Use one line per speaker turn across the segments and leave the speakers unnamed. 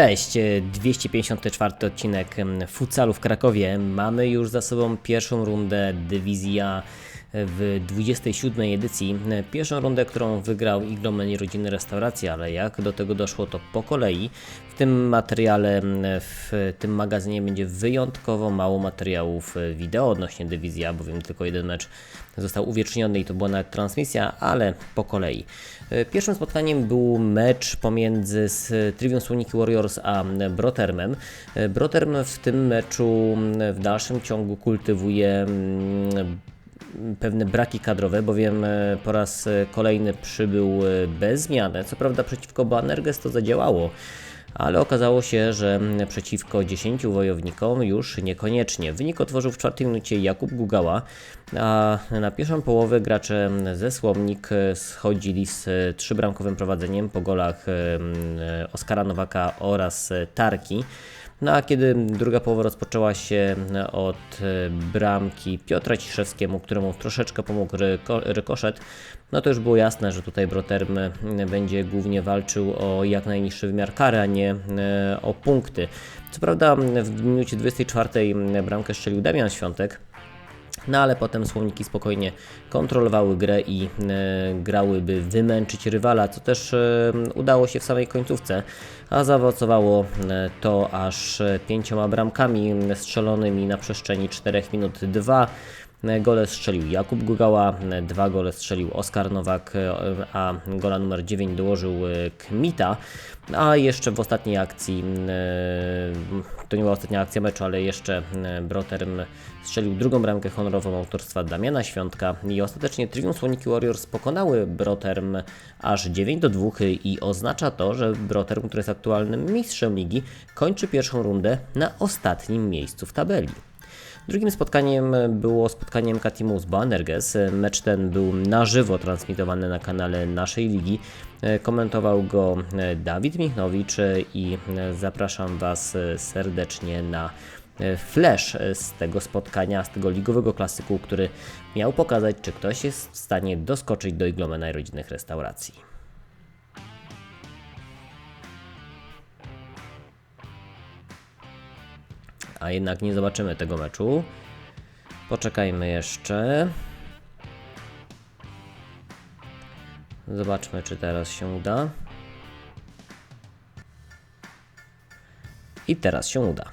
Cześć, e, 254 odcinek em, Futsalu w Krakowie. Mamy już za sobą pierwszą rundę dywizja w 27 edycji. Pierwszą rundę, którą wygrał Iglomen Rodziny Restauracji, ale jak do tego doszło to po kolei. W tym materiale, w tym magazynie będzie wyjątkowo mało materiałów wideo odnośnie dywizji, bowiem tylko jeden mecz został uwieczniony i to była nawet transmisja, ale po kolei. Pierwszym spotkaniem był mecz pomiędzy z Trivium Słoniki Warriors a Brotermem. Broterm w tym meczu w dalszym ciągu kultywuje pewne braki kadrowe, bowiem e, po raz e, kolejny przybył e, bez zmiany. Co prawda przeciwko Banerges to zadziałało, ale okazało się, że przeciwko 10 wojownikom już niekoniecznie. Wynik otworzył w czwartej minucie Jakub Gugała, a na pierwszą połowę gracze ze Słomnik schodzili z trzybramkowym prowadzeniem po golach Oskara Nowaka oraz Tarki. No a kiedy druga połowa rozpoczęła się od e, bramki Piotra Ciszewskiemu, któremu troszeczkę pomógł ryko, rykoszet, no to już było jasne, że tutaj Broterm e, będzie głównie walczył o jak najniższy wymiar kary, a nie e, o punkty. Co prawda w minucie 24 bramkę strzelił Damian Świątek, no ale potem słowniki spokojnie kontrolowały grę i e, grały, by wymęczyć rywala, co też e, udało się w samej końcówce, a zaowocowało e, to aż e, pięcioma bramkami strzelonymi na przestrzeni 4 minut 2. Gole strzelił Jakub Gugała, e, dwa gole strzelił Oskar Nowak, e, a gola numer 9 dołożył e, Kmita. A jeszcze w ostatniej akcji, e, to nie była ostatnia akcja meczu, ale jeszcze e, Broterm strzelił drugą bramkę honorową autorstwa Damiana Świątka i ostatecznie Trivium Słoniki Warriors pokonały Broterm aż 9 do 2 i oznacza to, że Broterm, który jest aktualnym mistrzem ligi, kończy pierwszą rundę na ostatnim miejscu w tabeli. Drugim spotkaniem było spotkaniem Katimu z Banerges. Mecz ten był na żywo transmitowany na kanale naszej ligi. Komentował go Dawid Michnowicz i zapraszam Was serdecznie na flash z tego spotkania, z tego ligowego klasyku, który miał pokazać, czy ktoś jest w stanie doskoczyć do Iglomena rodzinnych restauracji. A jednak nie zobaczymy tego meczu. Poczekajmy jeszcze. Zobaczmy, czy teraz się uda. I teraz się uda.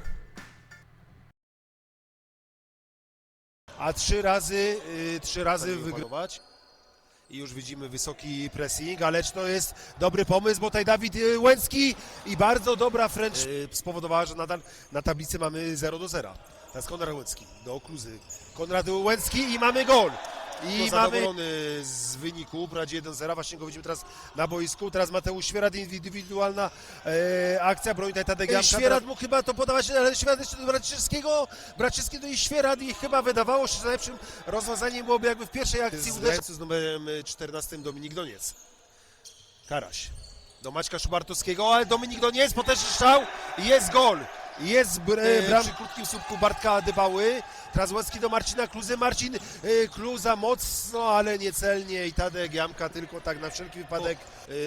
a trzy razy, y, trzy razy wygrywać. I już widzimy wysoki pressing, ale czy to jest dobry pomysł, bo tutaj Dawid y, Łęcki i bardzo dobra wręcz y, spowodowała, że nadal na tablicy mamy 0 do 0. Teraz Konrad Łęcki do Kluzy. Konrad Łęcki i mamy gol. I mamy zadowolony z wyniku, prowadzi 1-0, właśnie go widzimy teraz na boisku. Teraz Mateusz Świerat, indywidualna e, akcja, broni tutaj Tadek Janka. Świerat mógł chyba to podawać, ale Świerat jeszcze do Braczyńskiego, Braczyńskiego i Świerat i chyba wydawało się, że najlepszym rozwiązaniem byłoby jakby w pierwszej akcji uderzyć. Z numerem 14 Dominik Doniec. Karaś. Do Maćka Szubartowskiego, ale Dominik Doniec, potężny strzał i jest gol. Jest br- e, bram przy krótkim słupku Bartka Dybały. Teraz Łecki do Marcina Kluzy. Marcin e, Kluza mocno, ale niecelnie i Tadek Jamka tylko tak na wszelki wypadek.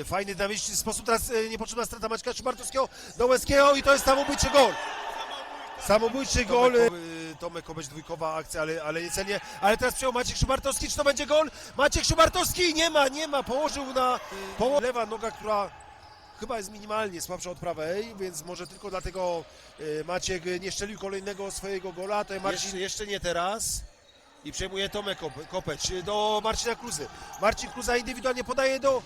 E, fajny dynamiczny sposób. Teraz e, niepotrzebna strata Maćka Szubartowskiego do Łeckiego i to jest samobójczy gol. Samobójczy gol. e, Tomek Kobeś dwójkowa akcja, ale, ale niecelnie. Ale teraz przyjął Maciek Szubartowski. Czy to będzie gol? Maciek Szubartowski nie ma, nie ma. Położył na poło- lewa noga, która chyba jest minimalnie słabsza od prawej, więc może tylko dlatego e, Maciek nie szczelił kolejnego swojego gola. To Marcin... jeszcze, jeszcze nie teraz. I przejmuje Tomek Kop- Kopeć do Marcina Kluzy. Marcin Kluza indywidualnie podaje do,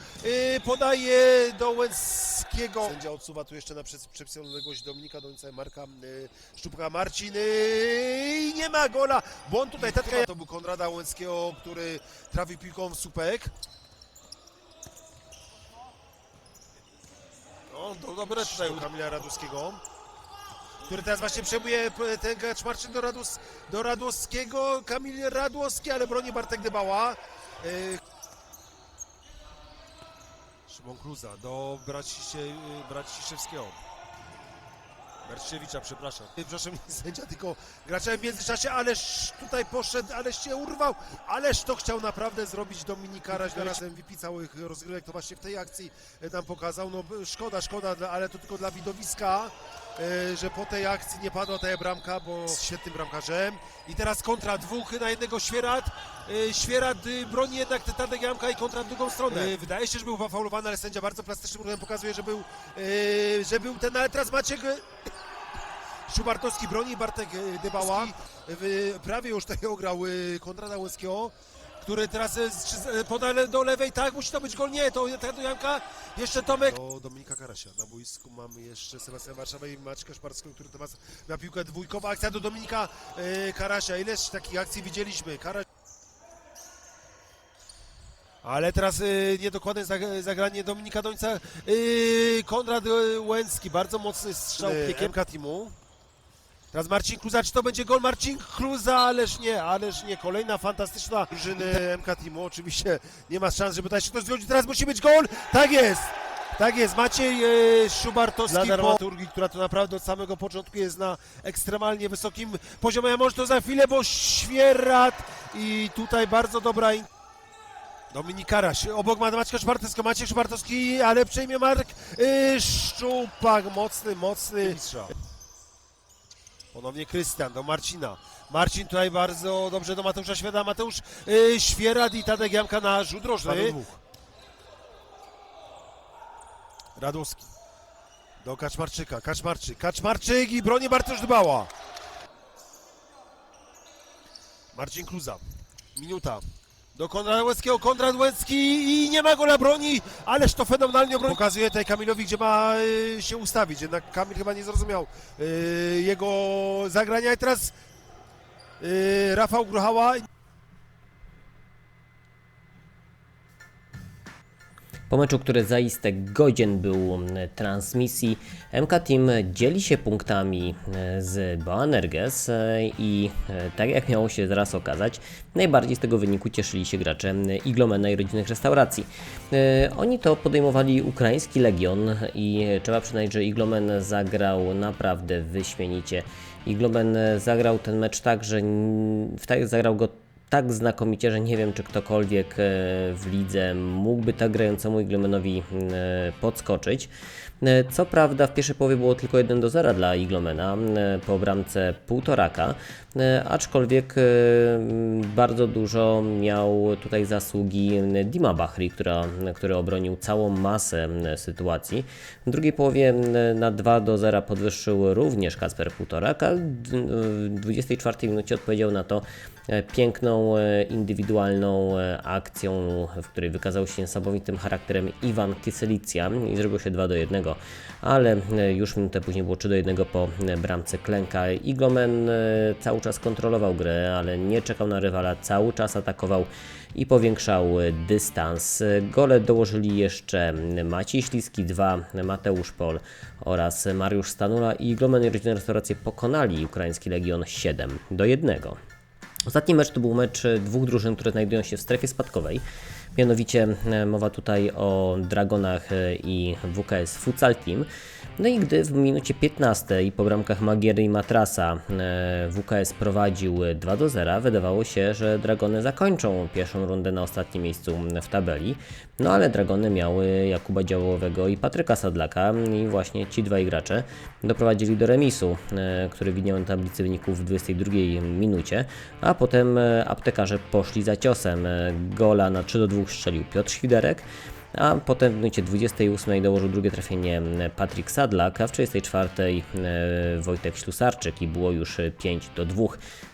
e, podaje do Łęckiego. Sędzia odsuwa tu jeszcze na przepisaną odległość Dominika Dońca Marka e, Szczupka. Marcin e, i nie ma gola, bo on tutaj tatka to był Konrada Łęckiego, który trafił piłką w słupek. No, do, dobre u Kamila Radowskiego, który teraz właśnie przejmuje p- ten Kaczmarczyk do, Radus, do Radowskiego. Kamil Radłowski, ale broni Bartek Dybała. Yy, Szymon Kluza do Bracisze, Braciszewskiego. Berciewicza, przepraszam. Przepraszam, nie sędzia, tylko gracza w międzyczasie, ależ tutaj poszedł, ależ się urwał, ależ to chciał naprawdę zrobić Dominik Karaś, teraz MVP całych rozgrywek, to właśnie w tej akcji e, nam pokazał. No szkoda, szkoda, ale to tylko dla widowiska, e, że po tej akcji nie padła ta bramka, bo jest świetnym bramkarzem. I teraz kontra dwóch na jednego Świerat. E, Świerat y, broni jednak Tadek Jamka i kontra w drugą stronę. Wydaje się, że był faulowany, ale sędzia bardzo plastycznym ruchem pokazuje, że był, że był ten, ale teraz Maciek Szubartowski broni, Bartek e, Dybała. Prawie już tutaj ograł e, Konrada Łęckiego, który teraz poda do lewej, tak, musi to być gol, nie, to to Janka, jeszcze Tomek. Do Dominika Karasia, na boisku mamy jeszcze Sebastian Warszawę i Maćka Szparskiego, który to ma na piłkę dwójkowa, akcja do Dominika e, Karasia, ileż takich akcji widzieliśmy, Karaś ale teraz y, niedokładne zag- zagranie Dominika Dońca. Y, Konrad y, Łęcki, bardzo mocny strzał piekiem. Katimu. Teraz Marcin Kluza, czy to będzie gol? Marcin Kluza, ależ nie, ależ nie. Kolejna fantastyczna drużyny MK Teamu. Oczywiście nie ma szans, żeby tutaj się ktoś zgodził. Teraz musi być gol! Tak jest! Tak jest, Maciej e, Szubartowski dla dramaturgii, która to naprawdę od samego początku jest na ekstremalnie wysokim poziomie. A może to za chwilę, bo Świerat i tutaj bardzo dobra in- Dominik Karaś, obok ma Maćka Szpartowskiego, Maciek Szpartowski, ale przejmie Marek y, Szczupak, mocny, mocny. Ponownie Krystian do Marcina. Marcin tutaj bardzo dobrze do Mateusza Świata. Mateusz y, Świerat i Tadek Jamka na rzut rożny. Radowski. Do Kaczmarczyka. Kaczmarczyk. Kaczmarczyk i broni Bartosz Dbała. Marcin Kluza. Minuta. Do Konrada Łęckiego, Konrad Łęcki i nie ma gola broni, ależ to fenomenalnie obroni. Pokazuje tutaj Kamilowi, gdzie ma y, się ustawić, jednak Kamil chyba nie zrozumiał y, jego zagrania i teraz y, Rafał Gruchała.
Po meczu, który zaiste godzien był m, transmisji, MK Team dzieli się punktami e, z Boanerges e, i e, tak jak miało się zaraz okazać, najbardziej z tego wyniku cieszyli się gracze Iglomena i rodzinnych restauracji. Oni to podejmowali ukraiński Legion i trzeba przyznać, że Iglomen zagrał naprawdę wyśmienicie. Iglomen zagrał ten mecz tak, że w tak zagrał go tak znakomicie, że nie wiem, czy ktokolwiek e, w lidze mógłby tak grającemu Iglomenowi e, podskoczyć. E, Co prawda w pierwszej połowie było tylko 1 do 0 dla Iglomena po bramce półtoraka, aczkolwiek bardzo dużo miał tutaj zasługi Dima Bahri, która, który obronił całą masę sytuacji. W drugiej połowie na 2 do 0 podwyższył również Kasper Półtorak, a w 24 minucie odpowiedział na to piękną, e, indywidualną e, akcją, w której wykazał się niesamowitym charakterem Iwan Kieselicja i zrobiło się 2 do 1, ale e, już minutę później było 3 do 1 po bramce Klenka. Iglomen cały czas kontrolował grę, ale nie czekał na rywala, cały czas atakował i powiększał dystans. Gole dołożyli jeszcze Maciej Śliski 2, Mateusz Pol oraz Mariusz Stanula i Iglomen i rodzinne restauracje pokonali ukraiński Legion 7 do 1. Ostatni mecz to był mecz dwóch drużyn, które znajdują się w strefie spadkowej. Mianowicie e, mowa tutaj o Dragonach e, i WKS Futsal Team. No i gdy w minucie 15 po bramkach Magiery i Matrasa e, WKS prowadził 2 do 0, wydawało się, że Dragony zakończą pierwszą rundę na ostatnim miejscu w tabeli. No ale Dragony miały Jakuba Działowego i Patryka Sadlaka i właśnie ci dwaj gracze doprowadzili do remisu, e, który widniał na tablicy wyników w 22 minucie, a potem e, aptekarze poszli za ciosem. Gola na 3 do 2 strzelił Piotr Świderek, a potem w minucie 28 dołożył drugie trafienie Patryk Sadlak, a w 34 e, Wojtek Ślusarczyk i było już 5 do 2.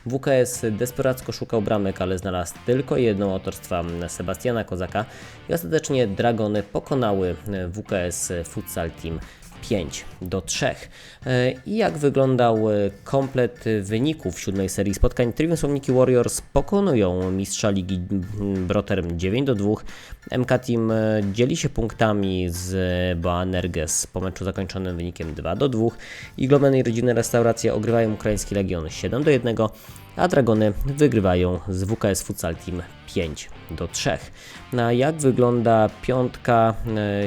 WKS desperacko szukał bramek, ale znalazł tylko jedną autorstwa Sebastiana Kozaka i ostatecznie Dragony pokonały WKS Futsal Team 5 do 3. E, I jak wyglądał e, komplet wyników siódmej serii spotkań? Trivium Słomniki Warriors pokonują mistrza ligi Broterm 9 do 2. MK Team e, dzieli się punktami z Boanerges po meczu zakończonym wynikiem 2 do 2. Iglomen i rodzinne restauracje ogrywają ukraiński Legion 7 do 1, a Dragony wygrywają z WKS Futsal Team 5 do 3. No a jak wygląda piątka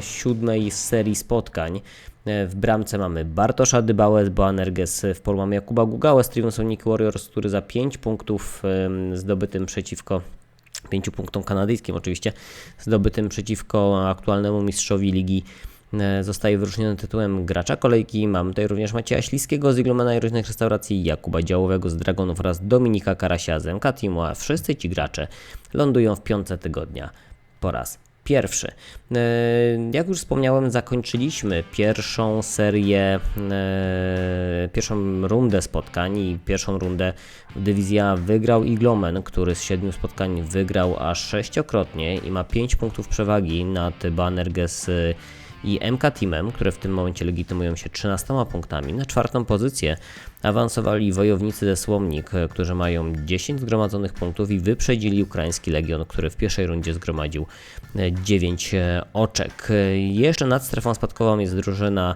siódmej serii spotkań? E, W bramce mamy Bartosza Dybałę Boanerges, w polu mamy Jakuba Gugałę z Triumphs Sonic Warriors, który za 5 punktów zdobytym przeciwko 5 punktom kanadyjskim oczywiście, zdobytym przeciwko aktualnemu mistrzowi ligi e, zostaje wyróżniony tytułem gracza kolejki. Mamy tutaj również Macieja Śliskiego z Iglomana i różnych restauracji, Jakuba Działowego z Dragonów oraz Dominika Karasia z MK Teamu, a wszyscy ci gracze lądują w piątce tygodnia po raz pierwszy. E, Jak już wspomniałem, zakończyliśmy pierwszą serię, e, pierwszą rundę spotkań i pierwszą rundę dywizja wygrał Iglomen, który z siedmiu spotkań wygrał aż sześciokrotnie i ma 5 punktów przewagi nad Banerges y, i MK Teamem, które w tym momencie legitymują się 13 punktami. Na czwartą pozycję awansowali wojownicy ze Słomnik, e, którzy mają 10 zgromadzonych punktów i wyprzedzili ukraiński Legion, który w pierwszej rundzie zgromadził e, 9 e, oczek. E, Jeszcze nad strefą spadkową jest drużyna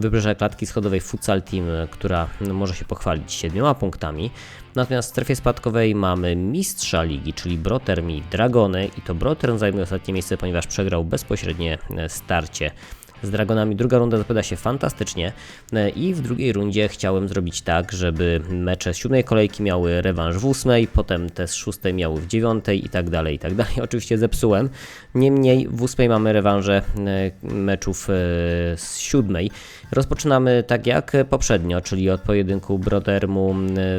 Wybrzeża Klatki Schodowej Futsal Team, e, która no, może się pochwalić siedmioma punktami. Natomiast w strefie spadkowej mamy mistrza ligi, czyli Broterm i Dragony i to Broterm zajmuje ostatnie miejsce, ponieważ przegrał bezpośrednie e, starcie z Dragonami. Druga runda zapowiada się fantastycznie e, i w drugiej rundzie chciałem zrobić tak, żeby mecze z siódmej kolejki miały rewanż w ósmej, potem te z szóstej miały w dziewiątej i tak dalej, i tak dalej. Oczywiście zepsułem. Niemniej w ósmej mamy rewanże e, meczów e, z siódmej. Rozpoczynamy tak jak poprzednio, czyli od pojedynku Brotermu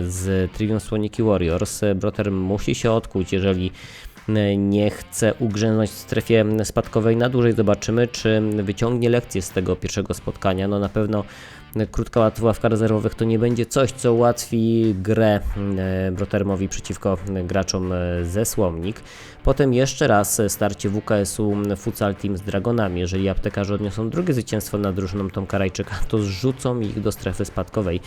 z Trivium Słoniki Warriors. Broterm musi się odkuć, jeżeli nie chce ugrzęznąć w strefie spadkowej na dłużej. Zobaczymy, czy wyciągnie lekcję z tego pierwszego spotkania. No na pewno krótka ławka rezerwowych to nie będzie coś, co ułatwi grę e, Brotermowi przeciwko graczom e, ze Słomnik. Potem jeszcze raz starcie WKS-u Futsal Team z Dragonami. Jeżeli aptekarze odniosą drugie zwycięstwo nad drużyną Tomka Rajczyka, to zrzucą ich do strefy spadkowej.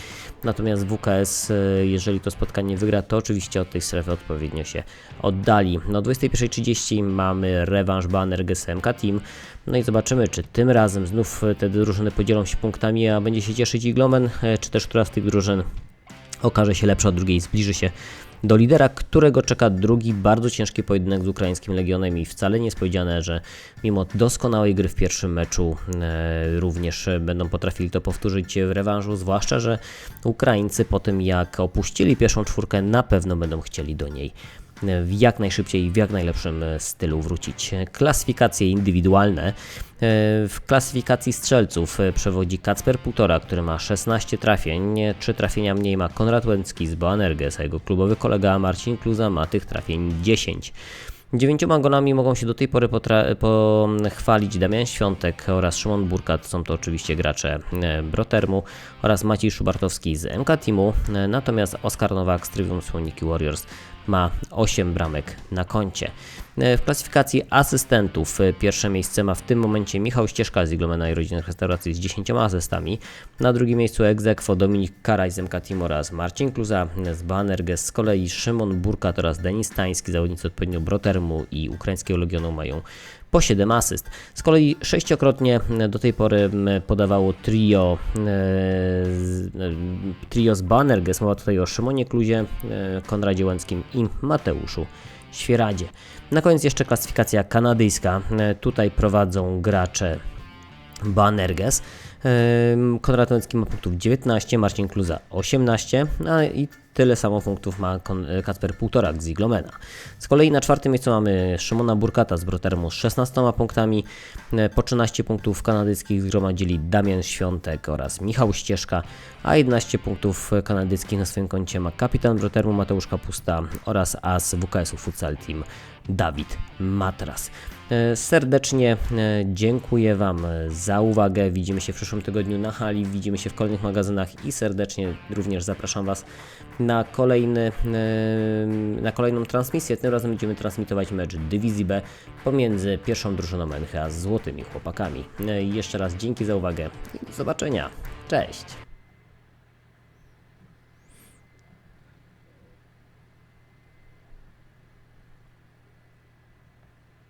Natomiast WKS, e, jeżeli to spotkanie wygra, to oczywiście od tej strefy odpowiednio się oddali. No, o 21.30 mamy rewanż Banner GSMK Team. No i zobaczymy, czy tym razem znów te drużyny podzielą się punktami, a będzie się cieszyć Iglomen, e, czy też która z tych drużyn okaże się lepsza od drugiej i zbliży się do lidera, którego czeka drugi bardzo ciężki pojedynek z ukraińskim Legionem i wcale nie jest powiedziane, że mimo doskonałej gry w pierwszym meczu e, również będą potrafili to powtórzyć w rewanżu, zwłaszcza, że Ukraińcy po tym jak opuścili pierwszą czwórkę na pewno będą chcieli do niej w jak najszybciej i w jak najlepszym e, stylu wrócić. Klasyfikacje indywidualne. E, W klasyfikacji strzelców e, przewodzi Kacper Półtora, który ma 16 trafień. Trzy trafienia mniej ma Konrad Łęcki z Boanerges, a jego klubowy kolega Marcin Kluza ma tych trafień 10. Dziewięcioma golami mogą się do tej pory pochwalić Damian Świątek oraz Szymon Burkat. Są to oczywiście gracze Brotermu oraz Maciej Szubartowski z MK Teamu. Natomiast Oskar Nowak z Trivium Słoniki Warriors ma 8 bramek na koncie. E, W klasyfikacji asystentów e, pierwsze miejsce ma w tym momencie Michał Ścieżka z Iglomena i Rodzinnych Restauracji z 10 asystami. Na drugim miejscu egzekwo Dominik Karaj z MK Team oraz Marcin Kluza z Banerges. Z kolei Szymon Burkat oraz Denis Stański, zawodnicy odpowiednio Brotermu i ukraińskiego Legionu mają po 7 asyst. Z kolei sześciokrotnie do tej pory m, podawało trio, e, e, trio z Banerges. Mowa tutaj o Szymonie Kluzie, e, Konradzie Łęckim i Mateuszu Świeradzie. Na koniec jeszcze klasyfikacja kanadyjska. Tutaj prowadzą gracze Banerges. Konrad Łęcki ma punktów 19, Marcin Kluza 18, a i tyle samo punktów ma Kacper Półtorak z Iglomena. Z kolei na czwartym miejscu mamy Szymona Burkata z Brotermu z 16 punktami. E, Po 13 punktów kanadyjskich zgromadzili Damian Świątek oraz Michał Ścieżka, a 11 punktów kanadyjskich na swoim koncie ma kapitan Brotermu Mateusz Kapusta oraz as WKS-u Futsal Team Dawid Matras. E, Serdecznie e, dziękuję Wam za uwagę. Widzimy się w przyszłym tygodniu na hali, widzimy się w kolejnych magazynach i serdecznie również zapraszam Was na, kolejny, na kolejną transmisję. Tym razem będziemy transmitować mecz Dywizji B pomiędzy pierwszą drużyną NH a złotymi chłopakami. E, Jeszcze raz dzięki za uwagę i do zobaczenia. Cześć!